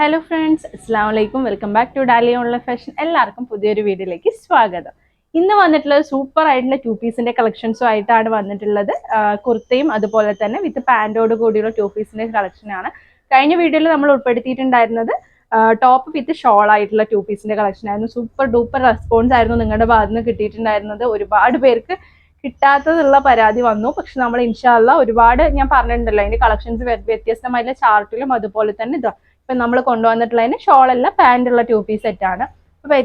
Hello friends അസ്സാം വലൈക്കും welcome back to Dolly online fashion എല്ലാവർക്കും പുതിയൊരു വീഡിയോയിലേക്ക് സ്വാഗതം. ഇന്ന് വന്നിട്ടുള്ളത് സൂപ്പർ ആയിട്ടുള്ള ടു പീസിന്റെ കളക്ഷൻസും ആയിട്ടാണ് വന്നിട്ടുള്ളത്. കുർത്തയും അതുപോലെ തന്നെ വിത്ത് പാന്റോട് കൂടിയുള്ള ടു പീസിന്റെ കളക്ഷനാണ് കഴിഞ്ഞ വീഡിയോയിൽ നമ്മൾ ഉൾപ്പെടുത്തിയിട്ടുണ്ടായിരുന്നത് ടോപ്പ് വിത്ത് ഷോൾ ആയിട്ടുള്ള ടു പീസിന്റെ കളക്ഷൻ ആയിരുന്നു. സൂപ്പർ ഡൂപ്പർ റെസ്പോൺസ് ആയിരുന്നു നിങ്ങളുടെ ഭാഗത്ത് നിന്ന് കിട്ടിയിട്ടുണ്ടായിരുന്നത്. ഒരുപാട് പേർക്ക് കിട്ടാത്തതുള്ള പരാതി വന്നു. പക്ഷെ നമ്മൾ ഇൻഷാല്ല ഒരുപാട് ഞാൻ പറഞ്ഞിട്ടുണ്ടല്ലോ അതിന്റെ കളക്ഷൻസ് വ്യത്യസ്തമായിട്ടുള്ള ചാർട്ടിലും അതുപോലെ തന്നെ ഇപ്പൊ നമ്മൾ കൊണ്ടുവന്നിട്ടുള്ളതിന് ഷോളല്ല പാന്റുള്ള ടു പീസ് സെറ്റ് ആണ്. അപ്പൊ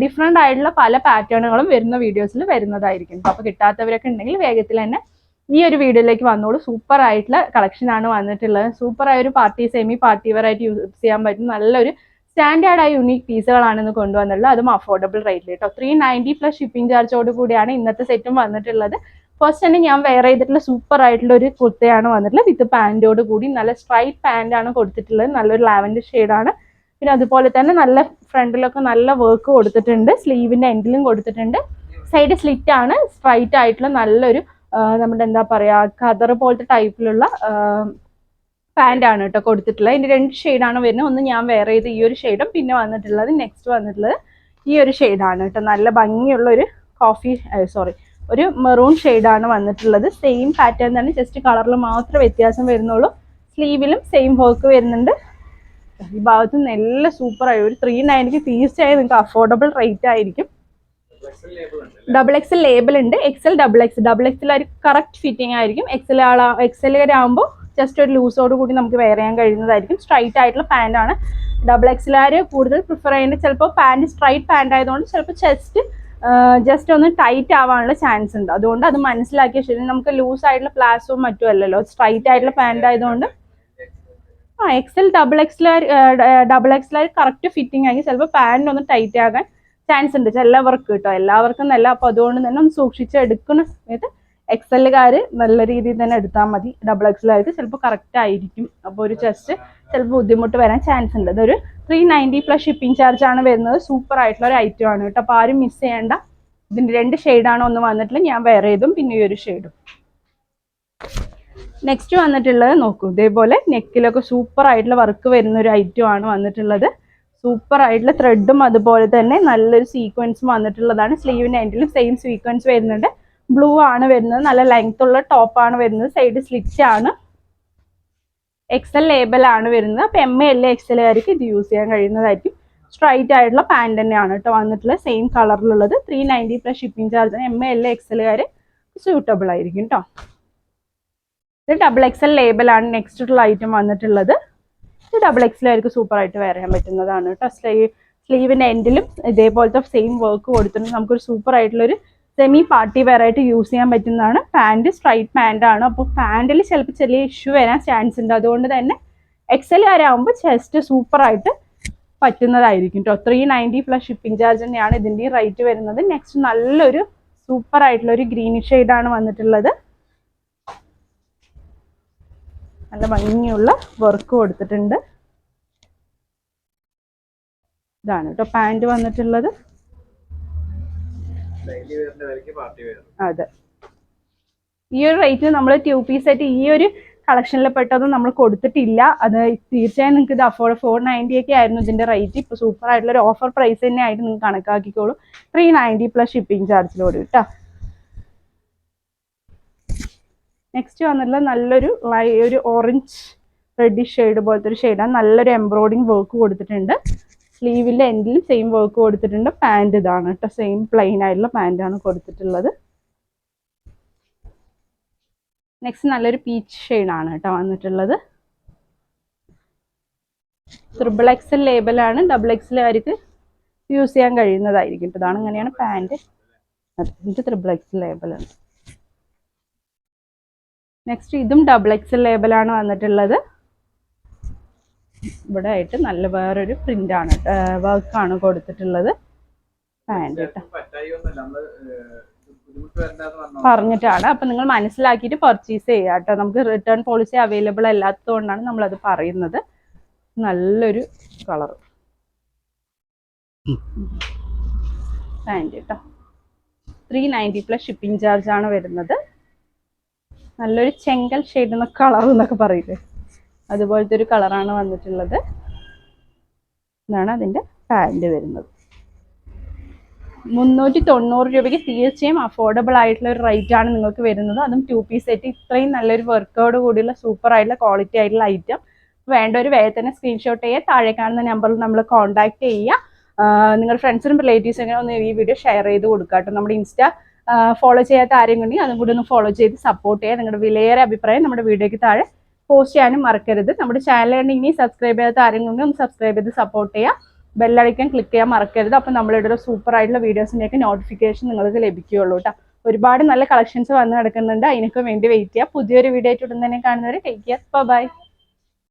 ഡിഫറെന്റ് ആയിട്ടുള്ള പല പാറ്റേണുകളും വരുന്ന വീഡിയോസിൽ വരുന്നതായിരിക്കും. അപ്പോൾ കിട്ടാത്തവരൊക്കെ ഉണ്ടെങ്കിൽ വേഗത്തിൽ തന്നെ ഈ ഒരു വീഡിയോയിലേക്ക് വന്നോളൂ. സൂപ്പർ ആയിട്ടുള്ള കളക്ഷൻ ആണ് വന്നിട്ടുള്ളത്. സൂപ്പർ ആയ ഒരു പാർട്ടി സെമി പാർട്ടി വെയർ ആയിട്ട് യൂസ് ചെയ്യാൻ പറ്റും നല്ലൊരു സ്റ്റാൻഡേർഡ് ആയ യുണീക് പീസുകളാണ് ഇന്ന് കൊണ്ടുവന്നുള്ളത് അതും അഫോർഡബിൾ റേറ്റിൽ കേട്ടോ ത്രീ നയന്റി പ്ലസ് ഷിപ്പിംഗ് ചാർജോട് കൂടിയാണ് ഇന്നത്തെ സെറ്റും വന്നിട്ടുള്ളത്. ഫസ്റ്റ് തന്നെ ഞാൻ വെയർ ചെയ്തിട്ടുള്ള സൂപ്പർ ആയിട്ടുള്ള ഒരു കുർത്തയാണ് വന്നിട്ടുള്ളത്. വിത്ത് പാന്റോട് കൂടി നല്ല സ്ട്രൈറ്റ് പാന്റ് ആണ് കൊടുത്തിട്ടുള്ളത്. നല്ലൊരു ലാവൻഡർ ഷെയ്ഡാണ് പിന്നെ അതുപോലെ തന്നെ നല്ല ഫ്രണ്ടിലൊക്കെ നല്ല വർക്ക് കൊടുത്തിട്ടുണ്ട്. സ്ലീവിന്റെ എൻഡിലും കൊടുത്തിട്ടുണ്ട്. സൈഡ് സ്ലിറ്റ് ആണ്. സ്ട്രൈറ്റ് ആയിട്ടുള്ള നല്ലൊരു നമ്മുടെ എന്താ പറയുക കതർ പോലത്തെ ടൈപ്പിലുള്ള പാന്റ് ആണ് കേട്ടോ കൊടുത്തിട്ടുള്ളത്. ഇതിന്റെ രണ്ട് ഷെയ്ഡാണ് വരുന്നത്. ഒന്ന് ഞാൻ വെയർ ചെയ്ത് ഈ ഒരു ഷെയ്ഡും പിന്നെ വന്നിട്ടുള്ളത് നെക്സ്റ്റ് വന്നിട്ടുള്ളത് ഈ ഒരു ഷെയ്ഡാണ് കേട്ടോ. നല്ല ഭംഗിയുള്ള ഒരു കോഫി സോറി ഒരു മെറൂൺ ആണ് വന്നിട്ടുള്ളത്. സെയിം പാറ്റേൺ തന്നെ ജസ്റ്റ് കളറിൽ മാത്രമേ വ്യത്യാസം വരുന്നുള്ളൂ. സ്ലീവിലും സെയിം വർക്ക് വരുന്നുണ്ട്. ഈ ഭാഗത്ത് നല്ല സൂപ്പറായി ഒരു ത്രീ നയന്റിക്ക് തീർച്ചയായും നിങ്ങൾക്ക് അഫോർഡബിൾ റേറ്റ് ആയിരിക്കും. ഡബിൾ എക്സൽ ലേബിൾ ഉണ്ട്. എക്സൽ ഡബിൾ എക്സ് ഡബിൾ എക്സിൽ ഒരു കറക്റ്റ് ഫിറ്റിംഗ് ആയിരിക്കും. എക്സൽ ആളാ എക്സലുകാരാകുമ്പോൾ ജസ്റ്റ് ഒരു ലൂസോട് കൂടി നമുക്ക് വെയർ ചെയ്യാൻ കഴിയുന്നതായിരിക്കും. സ്ട്രൈറ്റ് ആയിട്ടുള്ള പാന്റ് ആണ്. ഡബിൾ എക്സിലാർ കൂടുതൽ പ്രിഫർ ചെയ്യുന്നത്? ചിലപ്പോൾ പാന്റ് സ്ട്രൈറ്റ് പാന്റ് ആയതുകൊണ്ട് ചിലപ്പോൾ ചെസ്റ്റ് ജസ്റ്റ് ഒന്ന് ടൈറ്റ് ആവാനുള്ള ചാൻസ് ഉണ്ട്. അതുകൊണ്ട് അത് മനസ്സിലാക്കിയ ശരി നമുക്ക് ലൂസ് ആയിട്ടുള്ള പ്ലാസവും മറ്റും അല്ലല്ലോ സ്ട്രൈറ്റ് ആയിട്ടുള്ള പാന്റ് ആയതുകൊണ്ട് ആ എക്സൽ ഡബിൾ എക്സലാർ ഡബിൾ എക്സലാർ കറക്റ്റ് ഫിറ്റിംഗ് ആയി ചിലപ്പോൾ പാന്റ് ഒന്ന് ടൈറ്റ് ആകാൻ ചാൻസ് ഉണ്ട്. എല്ലാവർക്കും കേട്ടോ എല്ലാവർക്കും നല്ല. അപ്പോൾ അതുകൊണ്ട് തന്നെ ഒന്ന് സൂക്ഷിച്ച് എടുക്കുന്ന സമയത്ത് എക്സലുകാർ നല്ല രീതിയിൽ തന്നെ എടുത്താൽ മതി. ഡബിൾ എക്സലുകാർക്ക് ചിലപ്പോൾ കറക്റ്റ് ആയിരിക്കും. അപ്പോൾ ഒരു ചെസ്റ്റ് ചിലപ്പോൾ ബുദ്ധിമുട്ട് വരാൻ ചാൻസ് ഉണ്ട്. ഇതൊരു three ninety plus shipping charge ആണ് വരുന്നത്. സൂപ്പർ ആയിട്ടുള്ള ഒരു ഐറ്റം ആണ് കേട്ടോ. അപ്പോൾ ആരും മിസ് ചെയ്യേണ്ട. ഇതിന്റെ രണ്ട് ഷെയ്ഡാണ് ഒന്ന് വന്നിട്ടുള്ളത് ഞാൻ വേറെ ഏതും പിന്നെ ഈ ഒരു ഷെയ്ഡും നെക്സ്റ്റ് വന്നിട്ടുള്ളത് നോക്കൂ. ഇതേപോലെ നെക്കിലൊക്കെ സൂപ്പർ ആയിട്ടുള്ള വർക്ക് വരുന്ന ഒരു ഐറ്റം ആണ് വന്നിട്ടുള്ളത്. സൂപ്പർ ആയിട്ടുള്ള ത്രെഡും അതുപോലെ തന്നെ നല്ലൊരു സീക്വൻസും വന്നിട്ടുള്ളതാണ്. സ്ലീവിന്റെ എൻഡിലും സെയിം സീക്വൻസ് വരുന്നുണ്ട്. ബ്ലൂ ആണ് വരുന്നത്. നല്ല ലെങ്ത് ഉള്ള ടോപ്പാണ് വരുന്നത്. സൈഡ് സ്ലിറ്റ് ആണ്. എക്സൽ ആണ് വരുന്നത്. അപ്പോൾ എം എ എൽ എക്സലുകാർക്ക് ഇത് യൂസ് ചെയ്യാൻ കഴിയുന്നതായിരിക്കും. സ്ട്രൈറ്റ് ആയിട്ടുള്ള പാന്റ് തന്നെയാണ് കേട്ടോ വന്നിട്ടുള്ള same കളറിലുള്ളത് three ninety plus shipping charge M A L എക്സലുകാർ suitable ആയിരിക്കും കേട്ടോ ഇത് ഡബിൾ എക്സൽ ലേബലാണ് നെക്സ്റ്റ് ഉള്ള ഐറ്റം വന്നിട്ടുള്ളത്. ഇത് ഡബിൾ എക്സലായിരിക്കും സൂപ്പർ ആയിട്ട് വെയർ ചെയ്യാൻ പറ്റുന്നതാണ് കേട്ടോ സ്ലീവ് സ്ലീവിന്റെ എൻഡിലും ഇതേപോലത്തെ സെയിം വർക്ക് കൊടുത്തിട്ടുണ്ട്. നമുക്കൊരു സൂപ്പർ ആയിട്ടുള്ളൊരു സെമി പാർട്ടി വെയർ ആയിട്ട് യൂസ് ചെയ്യാൻ പറ്റുന്നതാണ്. പാന്റ് സ്ട്രൈറ്റ് പാന്റ് ആണ്. അപ്പോൾ പാന്റിൽ ചിലപ്പോൾ ചെറിയ ഇഷ്യൂ വരാൻ ചാൻസ് ഉണ്ട്. അതുകൊണ്ട് തന്നെ എക്സൽ വരാകുമ്പോൾ ചെസ്റ്റ് സൂപ്പറായിട്ട് പറ്റുന്നതായിരിക്കും കേട്ടോ three ninety plus shipping charge തന്നെയാണ് ഇതിന്റെ റേറ്റ് വരുന്നത്. നെക്സ്റ്റ് നല്ലൊരു സൂപ്പർ ആയിട്ടുള്ള ഒരു ഗ്രീൻ ഷെയ്ഡാണ് വന്നിട്ടുള്ളത്. നല്ല ഭംഗിയുള്ള വർക്ക് കൊടുത്തിട്ടുണ്ട്. ഇതാണ് കേട്ടോ പാന്റ് വന്നിട്ടുള്ളത്. അതെ. ഈ ഒരു റേറ്റിന് നമ്മൾ ട്യൂ പീസ് ആയിട്ട് ഈ ഒരു കളക്ഷനിൽ പെട്ടതും നമ്മൾ കൊടുത്തിട്ടില്ല. അത് തീർച്ചയായും നിങ്ങൾക്ക് ഇത് അഫോർഡ് ഫോർ നയന്റി ഒക്കെ ആയിരുന്നു ഇതിന്റെ റേറ്റ് ഇപ്പോൾ സൂപ്പർ ആയിട്ടുള്ള ഒരു ഓഫർ പ്രൈസ് തന്നെ ആയിട്ട് നിങ്ങൾക്ക് കണക്കാക്കിക്കോളൂ. ത്രീ നയന്റി പ്ലസ് ഷിപ്പിംഗ് ചാർജിലോട് കേട്ടോ നെക്സ്റ്റ് വന്നിട്ടുള്ള നല്ലൊരു ഒരു ഓറഞ്ച് റെഡിഷ് ഷെയ്ഡ് പോലത്തെ ഒരു ഷെയ്ഡാണ് നല്ലൊരു എംബ്രോയിഡിങ് വർക്ക് കൊടുത്തിട്ടുണ്ട്. സ്ലീവിന്റെ എൻഡിലും സെയിം വർക്ക് കൊടുത്തിട്ടുണ്ട്. പാന്റ് ഇതാണ് കേട്ടോ. സെയിം പ്ലെയിൻ ആയിട്ടുള്ള പാന്റാണ് കൊടുത്തിട്ടുള്ളത്. നെക്സ്റ്റ് നല്ലൊരു പീച്ച് ഷെയ്ഡാണ് കേട്ടോ വന്നിട്ടുള്ളത്. ട്രിപ്പിൾ എക്സൽ ലേബലാണ് ഡബിൾ എക്സലുകാർക്ക് യൂസ് ചെയ്യാൻ കഴിയുന്നതായിരിക്കും ഇതാണ് ഇങ്ങനെയാണ് പാന്റ് ഇത് ട്രിപ്പിൾ എക്സൽ ലേബലാണ് നെക്സ്റ്റ് ഇതും ഡബിൾ എക്സൽ ലേബലാണ് വന്നിട്ടുള്ളത്. ഇവിടെ ആയിട്ട് നല്ല വേറൊരു പ്രിന്റ് ആണ് വർക്ക് ആണ് കൊടുത്തിട്ടുള്ളത് പാന്റ് പറഞ്ഞിട്ടാണ്. അപ്പൊ നിങ്ങൾ മനസ്സിലാക്കിയിട്ട് പർച്ചേസ് ചെയ്യുക കേട്ടോ നമുക്ക് റിട്ടേൺ പോളിസി അവൈലബിൾ അല്ലാത്തതുകൊണ്ടാണ് നമ്മൾ അത് പറയുന്നത്. നല്ലൊരു കളർ പാന്റ് കേട്ടോ three ninety plus shipping charge ആണ് വരുന്നത്. നല്ലൊരു ചെങ്കൽ ഷെയ്ഡ് എന്ന കളർ എന്നൊക്കെ പറയില്ലേ? അതുപോലത്തെ ഒരു കളറാണ് വന്നിട്ടുള്ളത്. ഇതാണ് അതിന്റെ പാന്റ് വരുന്നത്. മുന്നൂറ്റി തൊണ്ണൂറ് രൂപയ്ക്ക് തീർച്ചയായും അഫോർഡബിൾ ആയിട്ടുള്ള ഒരു റേറ്റ് ആണ് നിങ്ങൾക്ക് വരുന്നത്. അതും ടു പീസ് സെറ്റ് ഇത്രയും നല്ലൊരു വർക്കോട് കൂടിയുള്ള സൂപ്പർ ആയിട്ടുള്ള ക്വാളിറ്റി ആയിട്ടുള്ള ഐറ്റം വേണ്ട ഒരു വേഗം തന്നെ സ്ക്രീൻഷോട്ട് ചെയ്യുക. താഴെ കാണുന്ന നമ്പറിൽ നമ്മൾ കോൺടാക്ട് ചെയ്യുക. നിങ്ങളുടെ ഫ്രണ്ട്സിനും റിലേറ്റീവ്സിനും ഒന്ന് ഈ വീഡിയോ ഷെയർ ചെയ്ത് കൊടുക്കുക കേട്ടോ. നമ്മുടെ ഇൻസ്റ്റ ഫോളോ ചെയ്യാത്ത ആരെങ്കിലും അതും കൂടി ഒന്ന് ഫോളോ ചെയ്ത് സപ്പോർട്ട് ചെയ്യുക. നിങ്ങളുടെ വിലയേറെ അഭിപ്രായം നമ്മുടെ വീഡിയോയ്ക്ക് താഴെ പോസ്റ്റ് ചെയ്യാനും മറക്കരുത്. നമ്മുടെ ചാനൽ ഇനി സബ്സ്ക്രൈബ് ചെയ്യാത്ത ആരെങ്കിലും സബ്സ്ക്രൈബ് ചെയ്ത് സപ്പോർട്ട് ചെയ്യുക. ബെല്ലടിക്കാൻ ക്ലിക്ക് ചെയ്യാൻ മറക്കരുത്. അപ്പം നമ്മളിവിടെ സൂപ്പർ ആയിട്ടുള്ള വീഡിയോസിന്റെയൊക്കെ നോട്ടിഫിക്കേഷൻ നിങ്ങൾക്ക് ലഭിക്കുകയുള്ളൂ കേട്ടോ ഒരുപാട് നല്ല കളക്ഷൻസ് വന്ന് നടക്കുന്നുണ്ട്. അതിനൊക്കെ വേണ്ടി വെയിറ്റ് ചെയ്യുക. പുതിയൊരു വീഡിയോ ആയിട്ട് ഉടൻ തന്നെ കാണുന്നവരെ ടേക്ക് കെയർ ബൈ